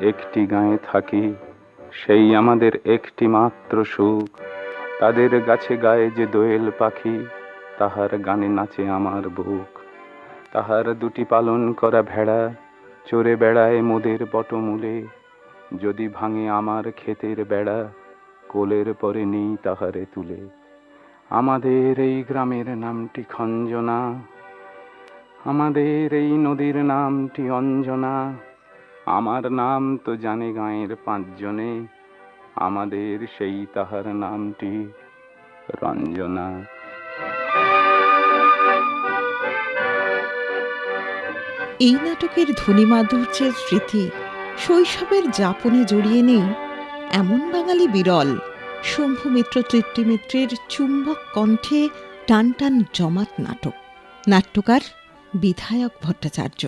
একটি গাঁয়ে থাকি, সেই আমাদের একটি মাত্র সুখ। তাদের গাছে গায়ে যে দোয়েল পাখি, তাহার গানে নাচে আমার বুক। তাহার দুটি পালন করা ভেড়া চড়ে বেড়ায় মোদের বটমূলে যদি ভাঙে আমার ক্ষেতের বেড়া, কোলের পরে নেই তাহারে তুলে। আমাদের এই গ্রামের নামটি খঞ্জনা, আমাদের এই নদীর নামটি অঞ্জনা। আমার নাম তো জানে গাঁয়ের পাঁচজনে, আমাদের সেই তাহার নামটি রঞ্জনা। এই নাটকের ধ্বনিমাধুর্যের স্মৃতি শৈশবের যাপনে জড়িয়ে নেই এমন বাঙালি বিরল। শম্ভু মিত্র তৃপ্তিমিত্রের চুম্বক কণ্ঠে টান টান জমাট নাটক। নাট্যকার বিধায়ক ভট্টাচার্য।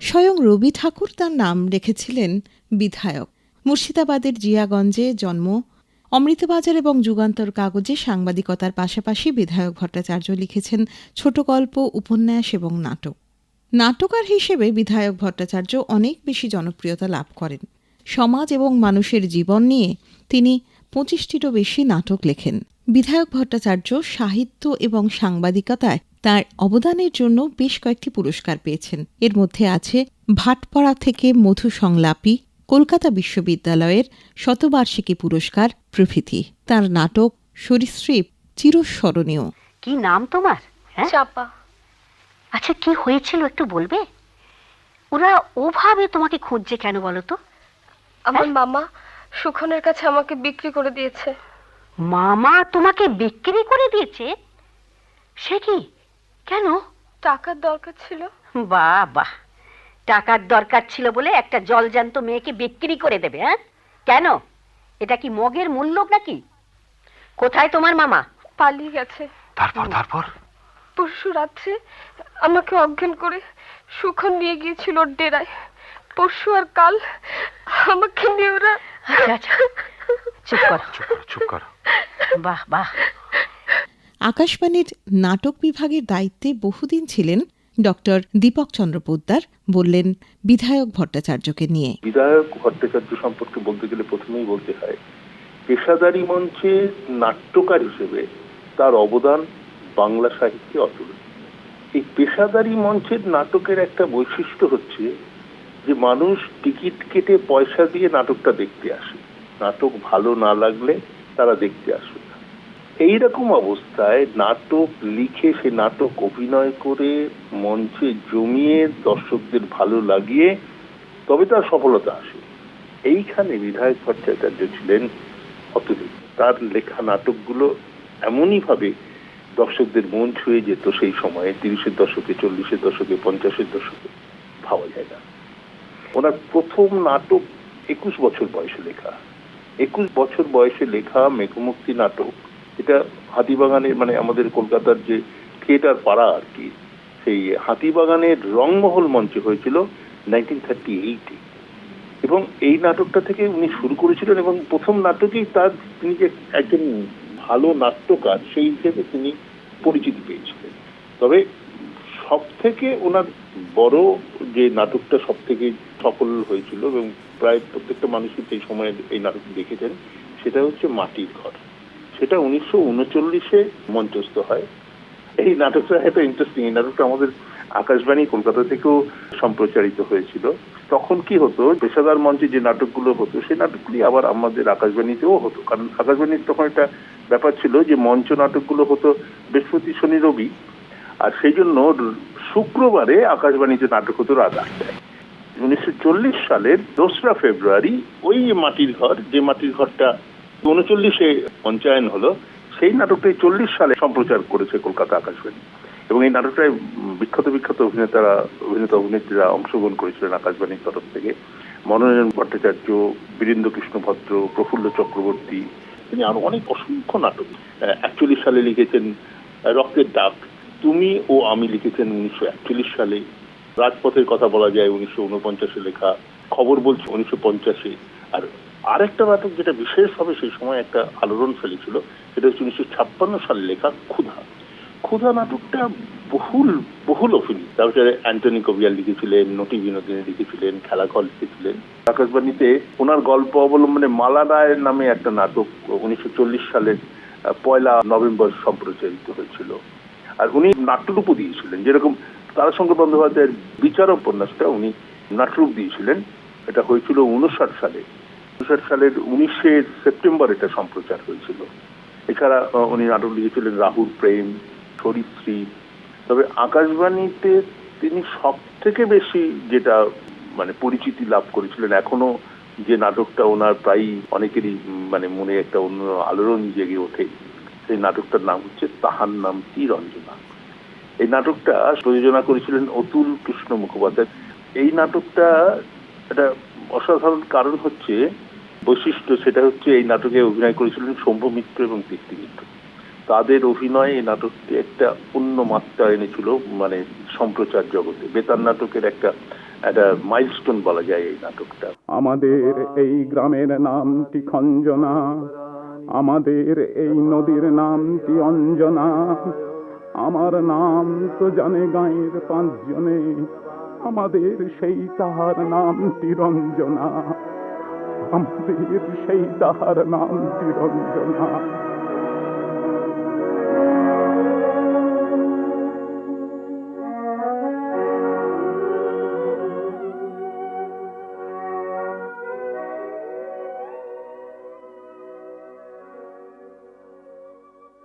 স্বয়ং রবি ঠাকুর তার নাম রেখেছিলেন বিধায়ক। মুর্শিদাবাদের জিয়াগঞ্জে জন্ম, অমৃতবাজার এবং যুগান্তর কাগজে সাংবাদিকতার পাশাপাশি বিধায়ক ভট্টাচার্য লিখেছেন ছোট গল্প, উপন্যাস এবং নাটক। নাটকার হিসেবে বিধায়ক ভট্টাচার্য অনেক বেশি জনপ্রিয়তা লাভ করেন। সমাজ এবং মানুষের জীবন নিয়ে তিনি পঁচিশটিরও বেশি নাটক লেখেন। বিধায়ক ভট্টাচার্য সাহিত্য এবং সাংবাদিকতায় তার অবদানের জন্য বেশ কয়েকটি পুরস্কার পেয়েছেন। এর মধ্যে আছে ভাটপাড়া থেকে মধু সংলাপী কলকাতা বিশ্ববিদ্যালয়ের শতবার্ষিকী পুরস্কার প্রভৃতি। তার নাটক সরীসৃপ চিরস্মরণীয়। কি নাম তোমার? হ্যাঁ? চাপা। আচ্ছা কি হয়েছিল একটু বলবে? ওরা ওভাবে তোমাকে খুঁজছে কেন বলো তো? আমার মামা সুখনের কাছে আমাকে বিক্রি করে দিয়েছে। মামা তোমাকে বিক্রি করে দিয়েছে? সে কি? কেন? টাকার দরকার ছিল। বাহ বাহ টাকার দরকার ছিল বলে একটা জলজান্ত মেয়েকে বিক্রি করে দেবে হ্যাঁ? কেন? এটা কি মগের মূল্য নাকি? কোথায় তোমার মামা? পালিয়ে গেছে। তারপর তারপর? পরশু রাত্রে আমাকে অজ্ঞান করে সুখন নিয়ে গিয়েছিল ওর ডেরায়। পরশু আর কাল আমাকে নিয়ে ওরা আচ্ছা আচ্ছা। চুপ করো। চুপ করো চুপ করো। বাহ বাহ। আকাশবাণীর নাটক বিভাগের দায়িত্বে বহুদিন ছিলেন ডক্টর দীপক চন্দ্র পোদ্দার, বললেন বিধায়ক ভট্টাচার্যকে নিয়ে। বিধায়ক ভট্টাচার্য সম্পর্কে বলতে গেলে প্রথমেই বলতে হয়, পেশাদারি মঞ্চে নাট্যকার হিসেবে তার অবদান বাংলা সাহিত্যে অতুল এই পেশাদারি মঞ্চের নাটকের একটা বৈশিষ্ট্য হচ্ছে যে মানুষ টিকিট কেটে পয়সা দিয়ে নাটকটা দেখতে আসে। নাটক ভালো না লাগলে তারা দেখতে আসে। না এইরকম অবস্থায় নাটক লিখে সে নাটক অভিনয় করে মঞ্চে জমিয়ে দর্শকদের ভালো লাগিয়ে তবে তার সফলতা আসে। এইখানে বিধায়ক ভট্টাচার্য ছিলেন অতুলিত তার লেখা নাটকগুলো এমনই ভাবে দর্শকদের মন ছুঁয়ে যেত সেই সময়ে, তিরিশের দশকে, চল্লিশের দশকে, পঞ্চাশের দশকে। ভাবা যায় না। ওনার প্রথম নাটক একুশ বছর বয়সে লেখা। একুশ বছর বয়সে লেখা মেঘমুক্তি নাটক এটা হাতিবাগানের মানে আমাদের কলকাতার যে থিয়েটার পাড়া আর কি, সেই হাতিবাগানের রংমহল মঞ্চে হয়েছিল নাইনটিন থার্টি এইটে এবং এই নাটকটা থেকে উনি শুরু করেছিলেন এবং প্রথম নাটকেই তার তিনি যে একজন ভালো নাট্যকার, সেই হিসেবে তিনি পরিচিতি পেয়েছিলেন। তবে সব থেকে ওনার বড় যে নাটকটা সব থেকে সফল হয়েছিল এবং প্রায় প্রত্যেকটা মানুষই সেই সময় এই নাটক দেখেছেন, সেটা হচ্ছে মাটির ঘর। সেটা উনিশশো উনচল্লিশে মঞ্চস্থ হয়। এই নাটকটা একটা ইন্টারেস্টিং এই নাটকটা আমাদের আকাশবাণী কলকাতা থেকেও সম্প্রচারিত হয়েছিল। তখন কি হতো, পেশাদার মঞ্চে যে নাটকগুলো হতো, সেই নাটকগুলি আবার আমাদের আকাশবাণীতেও হতো। কারণ আকাশবাণীর তখন একটা ব্যাপার ছিল যে, মঞ্চ নাটকগুলো হতো বৃহস্পতি, শনি, রবি। আর সেই জন্য শুক্রবারে আকাশবাণীতে নাটক হতো রাত আটটায়। উনিশশো চল্লিশ সালের দোসরা ফেব্রুয়ারি ওই মাটির ঘর, যে মাটির ঘরটা উনচল্লিশে পঞ্চায়ন হলো, সেই নাটকটাই চল্লিশ সালে সম্প্রচার করেছে কলকাতা আকাশবাণী এবং এই নাটকটায় বিখ্যাত বিখ্যাত অভিনেতারা, অভিনেতা অভিনেত্রীরা অংশগ্রহণ করেছিলেন আকাশবাণীর তরফ থেকে। মনোরঞ্জন ভট্টাচার্য, বীরেন্দ্র কৃষ্ণ ভদ্র, প্রফুল্ল চক্রবর্তী, তিনি আরও অনেক অসংখ্য নাটক একচল্লিশ সালে লিখেছেন রক্তের ডাক। তুমি ও আমি লিখেছেন উনিশশো একচল্লিশ সালে। রাজপথের কথা বলা যায় উনিশশো উনপঞ্চাশে লেখা, খবর বলছে উনিশশো পঞ্চাশে। আর আরেকটা নাটক যেটা বিশেষভাবে সেই সময় একটা আলোড়ন ফেলেছিল, সেটা হচ্ছে উনিশশো ছাপ্পান্ন সালে লেখা ক্ষুধা। ক্ষুধা নাটকটা বহুল বহুল অভিনীত তারপরে অ্যান্টনি কবিয়াল লিখেছিলেন, নটি বিনোদিনী লিখেছিলেন খেলাঘর লিখেছিলেন। আকাশবাণীতে ওনার গল্প অবলম্বনে মালা রায় নামে একটা নাটক উনিশশো চল্লিশ সালের পয়লা নভেম্বর সম্প্রচারিত হয়েছিল। আর উনি নাট্যরূপও দিয়েছিলেন, যেরকম তারাশঙ্কর বন্দ্যোপাধ্যায়ের বিচার উপন্যাসটা উনি নাট্যরূপ দিয়েছিলেন। এটা হয়েছিল উনষাট সালে। উনষাট সালের উনিশে সেপ্টেম্বর এটা সম্প্রচার হয়েছিল। এছাড়া উনি নাটক লিখেছিলেন রাহুল প্রেম শরীফশ্রী তবে আকাশবাণীতে তিনি সব থেকে বেশি যেটা মানে পরিচিতি লাভ করেছিলেন, এখনও যে নাটকটা ওনার প্রায়ই অনেকেরই মানে মনে একটা অন্য আলোড়ন জেগে ওঠে। সেই নাটকটার নাম হচ্ছে তাহার নাম রঞ্জনা। এই নাটকটা প্রযোজনা করেছিলেন অতুল কৃষ্ণ মুখোপাধ্যায়। এই নাটকটা, একটা অসাধারণ কারণ হচ্ছে বৈশিষ্ট্য সেটা হচ্ছে এই নাটকে অভিনয় করেছিলেন শম্ভু মিত্র এবং তৃপ্তি তাদের অভিনয়ে এই নাটকটি একটা অন্য মাত্রা এনেছিল মানে সম্প্রচার জগতে। বেতার নাটকের একটা একটা মাইলস্টোন বলা যায় এই নাটকটা। আমাদের এই গ্রামের নামটি খঞ্জনা, আমাদের এই নদীর নামটি অঞ্জনা। আমার নাম তো জানে গাঁয়ের পাঁচজনে, আমাদের সেই তাহার নামটি রঞ্জনা। আমাদের সেই তাহার নামটি রঞ্জনা